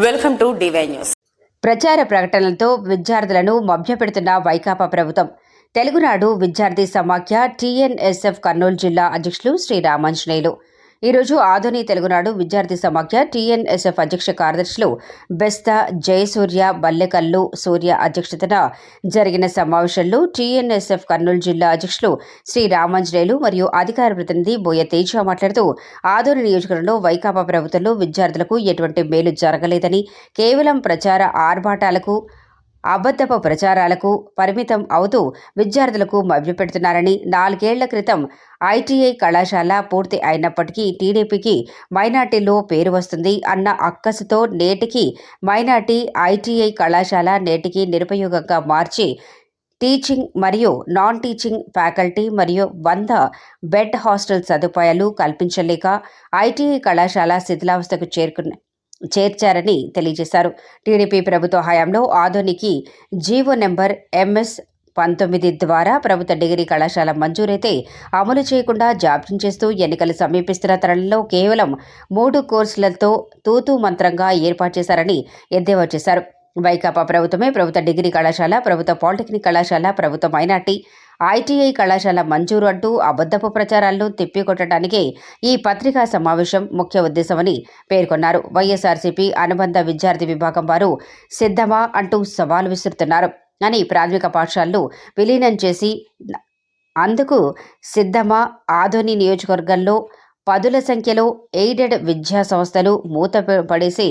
Welcome to DY news. ప్రచార ప్రకటనలతో విద్యార్థులను మభ్యపెడుతున్న వైకాపా ప్రభుత్వం. తెలుగునాడు విద్యార్థి సమాఖ్య టీఎన్ఎస్ఎఫ్ కర్నూలు జిల్లా అధ్యక్షులు శ్రీ రామాంజనేయులు ఈరోజు ఆధుని తెలుగునాడు విద్యార్థి సమాఖ్య టీఎన్ఎస్ఎఫ్ అధ్యక్ష కార్యదర్శులు బెస్త జయసూర్య బల్లెకల్లు సూర్య అధ్యక్షతన జరిగిన సమావేశంలో టీఎన్ఎస్ఎఫ్ కర్నూలు జిల్లా అధ్యక్షులు శ్రీ రామాంజనేయులు మరియు అధికార ప్రతినిధి బోయ తేజ మాట్లాడుతూ ఆధుని నియోజకవర్గంలో వైకాపా ప్రభుత్వంలో విద్యార్థులకు ఎటువంటి మేలు జరగలేదని కేవలం ప్రచార ఆర్భాటాలకు అబద్ధపు ప్రచారాలకు పరిమితం అవుతూ విద్యార్థులకు మభ్యపెడుతున్నారని నాలుగేళ్ళ క్రితం ఐటీఐ కళాశాల పూర్తి అయినప్పటికీ టీడీపీకి మైనార్టీలో పేరు వస్తుంది అన్న అక్కసుతో నేటికి మైనార్టీ ఐటీఐ కళాశాల నేటికి నిరుపయోగంగా మార్చి టీచింగ్ మరియు నాన్ టీచింగ్ ఫ్యాకల్టీ మరియు వంద బెడ్ హాస్టల్ సదుపాయాలు కల్పించలేక ఐటీఐ కళాశాల శిథిలావస్థకు చేరుకున్న చేర్చారని తెలియజేశారు. టీడీపీ ప్రభుత్వ హయాంలో ఆధోనికి జీవో నెంబర్ ఎంఎస్ పంతొమ్మిది ద్వారా ప్రభుత్వ డిగ్రీ కళాశాల మంజూరైతే అమలు చేయకుండా జాప్యం చేస్తూ ఎన్నికలు సమీపిస్తున్న తరుణంలో కేవలం మూడు కోర్సులతో తూతూ మంత్రంగా ఏర్పాటు చేశారని ఎద్దేవా చేశారు. వైకాపా ప్రభుత్వమే ప్రభుత్వ డిగ్రీ కళాశాల ప్రభుత్వ పాలిటెక్నిక్ కళాశాల ప్రభుత్వ మైనార్టీ ఐటీఐ కళాశాల మంజూరు అంటూ అబద్ధపు ప్రచారాలను తిప్పికొట్టడానికే ఈ పత్రికా సమావేశం ముఖ్య ఉద్దేశమని పేర్కొన్నారు. వైఎస్ఆర్సీపీ అనుబంధ విద్యార్థి విభాగం వారు సిద్ధమా అంటూ సవాలు విసురుతున్నారు. అని ప్రాథమిక పాఠశాలలు విలీనం చేసి అందుకు సిద్ధమా ఆధోని నియోజకవర్గంలో పదుల సంఖ్యలో ఎయిడెడ్ విద్యా సంస్థలు మూత పడేసి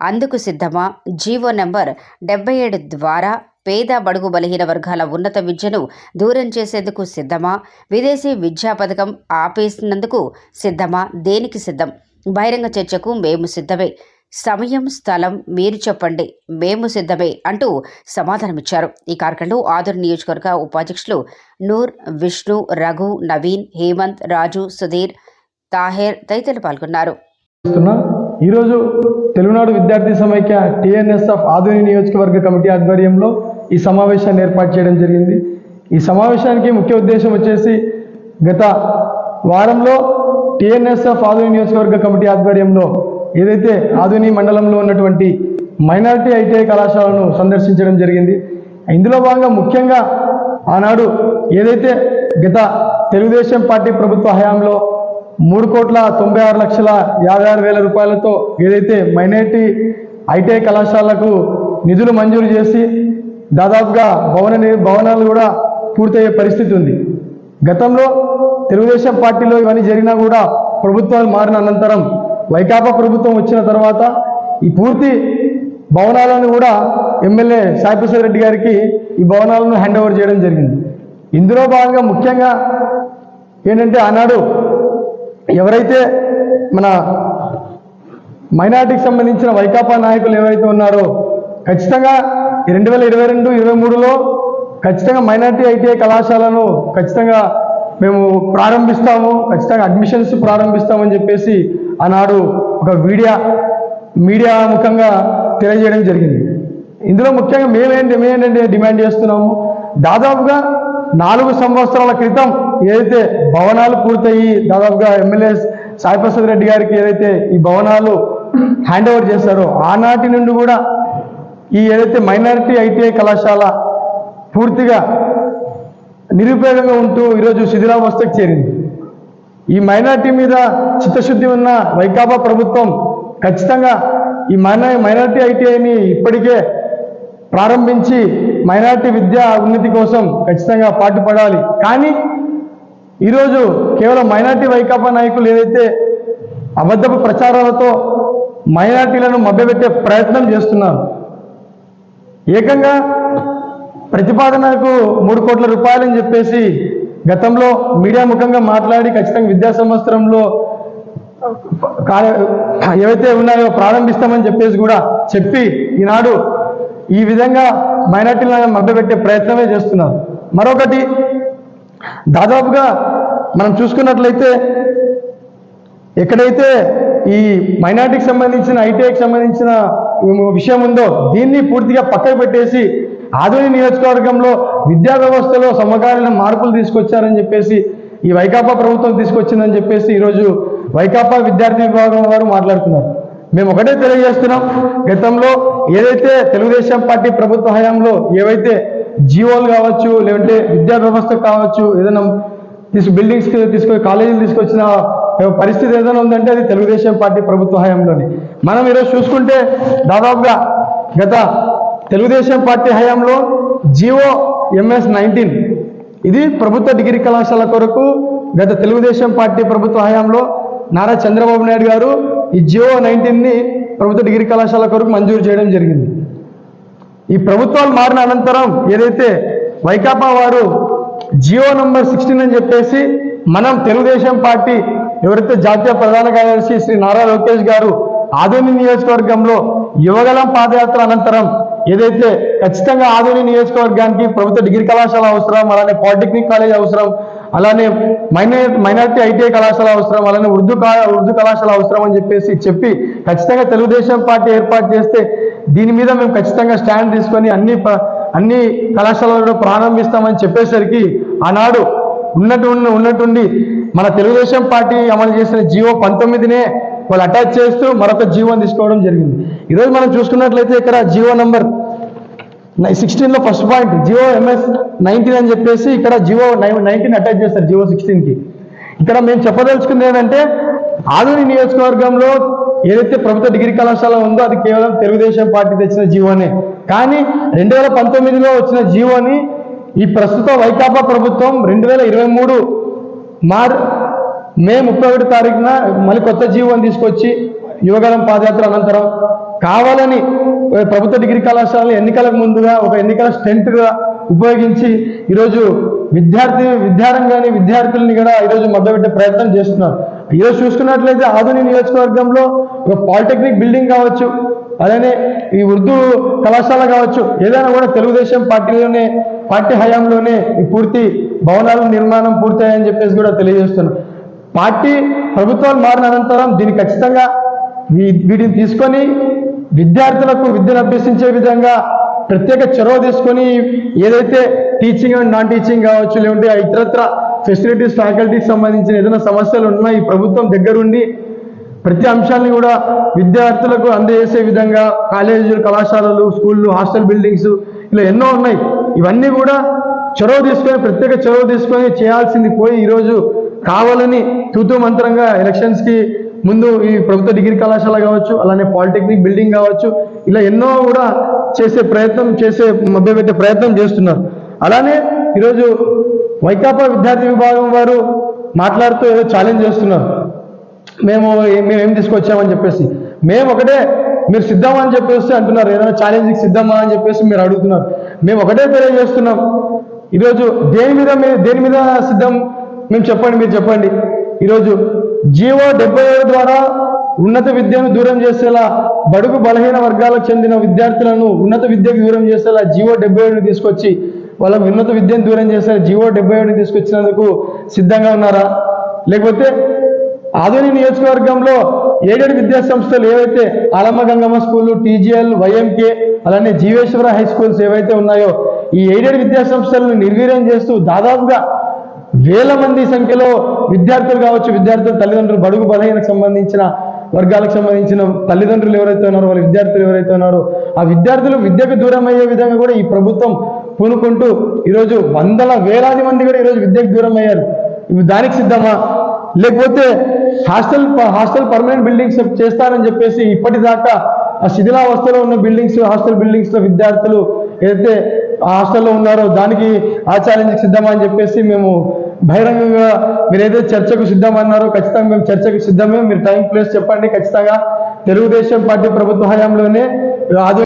అందుకు సిద్ధమా జీవో నెంబర్ డెబ్బై ఏడు ద్వారా పేద బడుగు బలహీన వర్గాల ఉన్నత విద్యను దూరం చేసేందుకు సిద్ధమా? విదేశీ విద్యా పథకం ఆపేసినందుకు సిద్ధమా? దేనికి సిద్ధం? బహిరంగ చర్చకు మేము సిద్ధమే. సమయం స్థలం మీరు చెప్పండి. మేము సిద్ధమే అంటూ సమాధానమిచ్చారు. ఈ కార్యక్రమంలో ఆదర్ నియోజకవర్గ ఉపాధ్యక్షులు నూర్ విష్ణు రఘు నవీన్ హేమంత్ రాజు సుధీర్ తాహేర్ తదితరులు పాల్గొన్నారు. ఈరోజు తెలుగునాడు విద్యార్థి సమైక్య టిఎన్ఎస్ఎఫ్ ఆధునిక నియోజకవర్గ కమిటీ ఆధ్వర్యంలో ఈ సమావేశాన్ని ఏర్పాటు చేయడం జరిగింది. ఈ సమావేశానికి ముఖ్య ఉద్దేశం వచ్చేసి గత వారంలో టిఎన్ఎస్ఎఫ్ ఆధుని నియోజకవర్గ కమిటీ ఆధ్వర్యంలో ఏదైతే ఆధుని మండలంలో ఉన్నటువంటి మైనారిటీ ఐటీఐ కళాశాలను సందర్శించడం జరిగింది. ఇందులో భాగంగా ముఖ్యంగా ఆనాడు ఏదైతే గత తెలుగుదేశం పార్టీ ప్రభుత్వ హయాంలో మూడు కోట్ల తొంభై ఆరు లక్షల యాభై ఆరు వేల రూపాయలతో ఏదైతే మైనారిటీ ఐటీఐ కళాశాలకు నిధులు మంజూరు చేసి దాదాపుగా భవన ని- భవనాలు కూడా పూర్తయ్యే పరిస్థితి ఉంది. గతంలో తెలుగుదేశం పార్టీలో ఇవన్నీ జరిగినా కూడా ప్రభుత్వాలు మారిన అనంతరం వైకాపా ప్రభుత్వం వచ్చిన తర్వాత ఈ పూర్తి భవనాలను కూడా ఎమ్మెల్యే సాయిప్రసాద్ రెడ్డి గారికి ఈ భవనాలను హ్యాండ్ ఓవర్ చేయడం జరిగింది. ఇందులో భాగంగా ముఖ్యంగా ఏంటంటే ఆనాడు ఎవరైతే మన మైనార్టీకి సంబంధించిన వైకాపా నాయకులు ఎవరైతే ఉన్నారో ఖచ్చితంగా రెండు వేల ఇరవై రెండు ఇరవై మూడులో ఖచ్చితంగా మైనార్టీ ఐటీఐ కళాశాలను ఖచ్చితంగా మేము ప్రారంభిస్తాము ఖచ్చితంగా అడ్మిషన్స్ ప్రారంభిస్తామని చెప్పేసి ఆనాడు ఒక మీడియా మీడియా ముఖంగా తెలియజేయడం జరిగింది. ఇందులో ముఖ్యంగా మేమేంటి మేమేంటంటే డిమాండ్ చేస్తున్నాము దాదాపుగా నాలుగు సంవత్సరాల క్రితం ఏదైతే భవనాలు పూర్తయి దాదాపుగా ఎమ్మెల్యే సాయిప్రసాద్ రెడ్డి గారికి ఏదైతే ఈ భవనాలు హ్యాండ్ ఓవర్ చేశారో ఆనాటి నుండి కూడా ఈ ఏదైతే మైనారిటీ ఐటీఐ కళాశాల పూర్తిగా నిరుపయోగంగా ఉంటూ ఈరోజు శిథిలావస్థకు చేరింది. ఈ మైనార్టీ మీద చిత్తశుద్ధి ఉన్న వైకాపా ప్రభుత్వం ఖచ్చితంగా ఈ మైనా మైనార్టీ ఐటీఐని ఇప్పటికే ప్రారంభించి మైనార్టీ విద్యా ఉన్నతి కోసం ఖచ్చితంగా పాటుపడాలి. కానీ ఈరోజు కేవలం మైనార్టీ వైకాపా నాయకులు ఏదైతే అబద్ధపు ప్రచారాలతో మైనార్టీలను మభ్యపెట్టే ప్రయత్నం చేస్తున్నారు ఏకంగా ప్రతిపాదనకు మూడు కోట్ల రూపాయలని చెప్పేసి గతంలో మీడియా ముఖంగా మాట్లాడి ఖచ్చితంగా విద్యా సంవత్సరంలో ఏవైతే ఉన్నాయో ప్రారంభిస్తామని చెప్పేసి కూడా చెప్పి ఈనాడు ఈ విధంగా మైనార్టీలను మభ్యపెట్టే ప్రయత్నమే చేస్తున్నారు. మరొకటి దాదాపుగా మనం చూసుకున్నట్లయితే ఎక్కడైతే ఈ మైనార్టీకి సంబంధించిన ఐటీఐకి సంబంధించిన విషయం ఉందో దీన్ని పూర్తిగా పక్కకు పెట్టేసి ఆధునిక నియోజకవర్గంలో విద్యా వ్యవస్థలో సమకాలీన మార్పులు తీసుకొచ్చారని చెప్పేసి ఈ వైకాపా ప్రభుత్వం తీసుకొచ్చిందని చెప్పేసి ఈరోజు వైకాపా విద్యార్థి విభాగం వారు మాట్లాడుతున్నారు. మేము ఒకటే తెలియజేస్తున్నాం. గతంలో ఏదైతే తెలుగుదేశం పార్టీ ప్రభుత్వ హయాంలో ఏవైతే జీవోలు కావచ్చు లేదంటే విద్యా వ్యవస్థ కావచ్చు ఏదైనా తీసుకు బిల్డింగ్స్ తీసుకొని కాలేజీలు తీసుకొచ్చిన పరిస్థితి ఏదైనా ఉందంటే అది తెలుగుదేశం పార్టీ ప్రభుత్వ హయాంలోనే. మనం ఈరోజు చూసుకుంటే దాదాపుగా గత తెలుగుదేశం పార్టీ హయాంలో జియో ఎంఎస్ నైన్టీన్ ఇది ప్రభుత్వ డిగ్రీ కళాశాల కొరకు గత తెలుగుదేశం పార్టీ ప్రభుత్వ హయాంలో నారా చంద్రబాబు నాయుడు గారు ఈ జియో నైన్టీన్ని ప్రభుత్వ డిగ్రీ కళాశాల కొరకు మంజూరు చేయడం జరిగింది. ఈ ప్రభుత్వాలు మారిన అనంతరం ఏదైతే వైకాపా వారు జియో నంబర్ సిక్స్టీన్ అని చెప్పేసి మనం తెలుగుదేశం పార్టీ ఎవరైతే జాతీయ ప్రధాన కార్యదర్శి శ్రీ నారా లోకేష్ గారు ఆదోని నియోజకవర్గంలో యువగలం పాదయాత్ర అనంతరం ఏదైతే ఖచ్చితంగా ఆదోని నియోజకవర్గానికి ప్రభుత్వ డిగ్రీ కళాశాల అవసరం అలానే పాలిటెక్నిక్ కాలేజ్ అవసరం అలానే మైనార్ మైనార్టీ ఐటీఐ కళాశాల అవసరం అలానే ఉర్దూ ఉర్దూ కళాశాల అవసరం అని చెప్పేసి చెప్పి ఖచ్చితంగా తెలుగుదేశం పార్టీ ఏర్పాటు చేస్తే దీని మీద మేము ఖచ్చితంగా స్టాండ్ తీసుకొని అన్ని ప- అన్ని కళాశాలలో ప్రారంభిస్తామని చెప్పేసరికి ఆనాడు ఉన్నట్టు ఉన్నట్టుండి మన తెలుగుదేశం పార్టీ అమలు చేసిన జియో పంతొమ్మిదినే వాళ్ళు అటాచ్ చేస్తూ మరొక జీవోని తీసుకోవడం జరిగింది. ఈరోజు మనం చూసుకున్నట్లయితే ఇక్కడ జియో నంబర్ సిక్స్టీన్లో first point Jio MS nineteen అని చెప్పేసి ఇక్కడ జియో నైన్టీన్ అటాచ్ చేస్తారు జియో సిక్స్టీన్కి ఇక్కడ మేము చెప్పదలుచుకుంది ఏంటంటే ఆదోని నియోజకవర్గంలో ఏదైతే ప్రభుత్వ డిగ్రీ కళాశాల ఉందో అది కేవలం తెలుగుదేశం పార్టీ తెచ్చిన జీవోనే కానీ రెండు వేల పంతొమ్మిదిలో వచ్చిన జీవోని ఈ ప్రస్తుత వైకాపా ప్రభుత్వం రెండు వేల ఇరవై మూడు మార్ మే ముప్పై ఒకటి తారీఖున మళ్ళీ కొత్త జీవోని తీసుకొచ్చి యువగలం పాదయాత్ర అనంతరం కావాలని ప్రభుత్వ డిగ్రీ కళాశాల ఎన్నికలకు ముందుగా ఒక ఎన్నికల స్టెంట్గా ఉపయోగించి ఈరోజు విద్యార్థి విద్యారంగాన్ని విద్యార్థుల్ని కూడా ఈరోజు మద్దపెట్టే ప్రయత్నం చేస్తున్నారు. ఈరోజు చూసుకున్నట్లయితే ఆధునిక నియోజకవర్గంలో ఒక పాలిటెక్నిక్ బిల్డింగ్ కావచ్చు అలానే ఈ ఉర్దూ కళాశాల కావచ్చు ఏదైనా కూడా తెలుగుదేశం పార్టీలోనే పార్టీ హయాంలోనే ఈ పూర్తి భవనాల నిర్మాణం పూర్తయ్యాయని చెప్పేసి కూడా తెలియజేస్తున్నాం. పార్టీ ప్రభుత్వాలు మారిన అనంతరం దీన్ని ఖచ్చితంగా వీ- వీటిని తీసుకొని విద్యార్థులకు విద్యను అభ్యసించే విధంగా ప్రత్యేక చొరవ తీసుకొని ఏదైతే టీచింగ్ అండ్ నాన్ టీచింగ్ కావచ్చు లేకుంటే ఇతరత్ర ఫెసిలిటీస్ ఫ్యాకల్టీకి సంబంధించిన ఏదైనా సమస్యలు ఉన్నా ఈ ప్రభుత్వం దగ్గరుండి ప్రతి అంశాన్ని కూడా విద్యార్థులకు అందజేసే విధంగా కాలేజీలు కళాశాలలు స్కూళ్ళు హాస్టల్ బిల్డింగ్స్ ఇలా ఎన్నో ఉన్నాయి. ఇవన్నీ కూడా చొరవ తీసుకొని ప్రత్యేక చొరవ తీసుకొని చేయాల్సింది పోయి ఈరోజు కావాలని తూతూ మంత్రంగా ఎలక్షన్స్కి ముందు ఈ ప్రభుత్వ డిగ్రీ కళాశాల కావచ్చు అలానే పాలిటెక్నిక్ బిల్డింగ్ కావచ్చు ఇలా ఎన్నో కూడా చేసే ప్రయత్నం చేసే మభ్యపెట్టే ప్రయత్నం చేస్తున్నారు. అలానే ఈరోజు వైకాపా విద్యార్థి విభాగం వారు మాట్లాడుతూ ఏదో ఛాలెంజ్ చేస్తున్నారు. మేము మేము ఏం తీసుకొచ్చామని చెప్పేసి. మేము ఒకటే మీరు సిద్ధమా అని చెప్పేసి అంటున్నారు. ఏదైనా ఛాలెంజ్కి సిద్ధమా అని చెప్పేసి మీరు అడుగుతున్నారు. మేము ఒకటే తెలియజేస్తున్నాం ఈరోజు దేని మీద మీ- దేని మీద సిద్ధం? మేము చెప్పండి మీరు చెప్పండి. ఈరోజు జీవో డెబ్బై ఏడు ద్వారా ఉన్నత విద్యను దూరం చేసేలా బడుగు బలహీన వర్గాలకు చెందిన విద్యార్థులను ఉన్నత విద్యకు దూరం చేసేలా జీవో డెబ్బై తీసుకొచ్చి వాళ్ళ ఉన్నత విద్యను దూరం చేశారు జీవో డెబ్బై ఏడుని తీసుకొచ్చినందుకు సిద్ధంగా ఉన్నారా? లేకపోతే ఆధునిక నియోజకవర్గంలో ఏడేడు విద్యా సంస్థలు ఏవైతే Alamma Gangamma school TGL YMK అలానే జీవేశ్వర హై స్కూల్స్ ఏవైతే ఉన్నాయో ఈ ఏడేడు విద్యా సంస్థలను నిర్వీర్యం చేస్తూ దాదాపుగా వేల మంది సంఖ్యలో విద్యార్థులు కావచ్చు విద్యార్థుల తల్లిదండ్రులు బడుగు బలహీనకు సంబంధించిన వర్గాలకు సంబంధించిన తల్లిదండ్రులు ఎవరైతే ఉన్నారో వాళ్ళ విద్యార్థులు ఎవరైతే ఉన్నారో ఆ విద్యార్థులు విద్యకు దూరం అయ్యే విధంగా కూడా ఈ ప్రభుత్వం పూనుకుంటూ ఈరోజు వందల వేలాది మంది కూడా ఈరోజు విద్యకు దూరం అయ్యారు. ఇవి దానికి సిద్ధమా? లేకపోతే హాస్టల్ హాస్టల్ పర్మనెంట్ బిల్డింగ్స్ చేస్తారని చెప్పేసి ఇప్పటిదాకా ఆ శిథిలావస్థలో ఉన్న బిల్డింగ్స్ హాస్టల్ బిల్డింగ్స్లో విద్యార్థులు ఏదైతే హాస్టల్లో ఉన్నారో దానికి ఆ సిద్ధమా అని చెప్పేసి మేము బహిరంగంగా మీరైతే చర్చకు సిద్ధమన్నారో ఖచ్చితంగా మేము చర్చకు సిద్ధమే. మీరు టైం ప్లేస్ చెప్పండి ఖచ్చితంగా. తెలుగుదేశం పార్టీ ప్రభుత్వ హయాంలోనే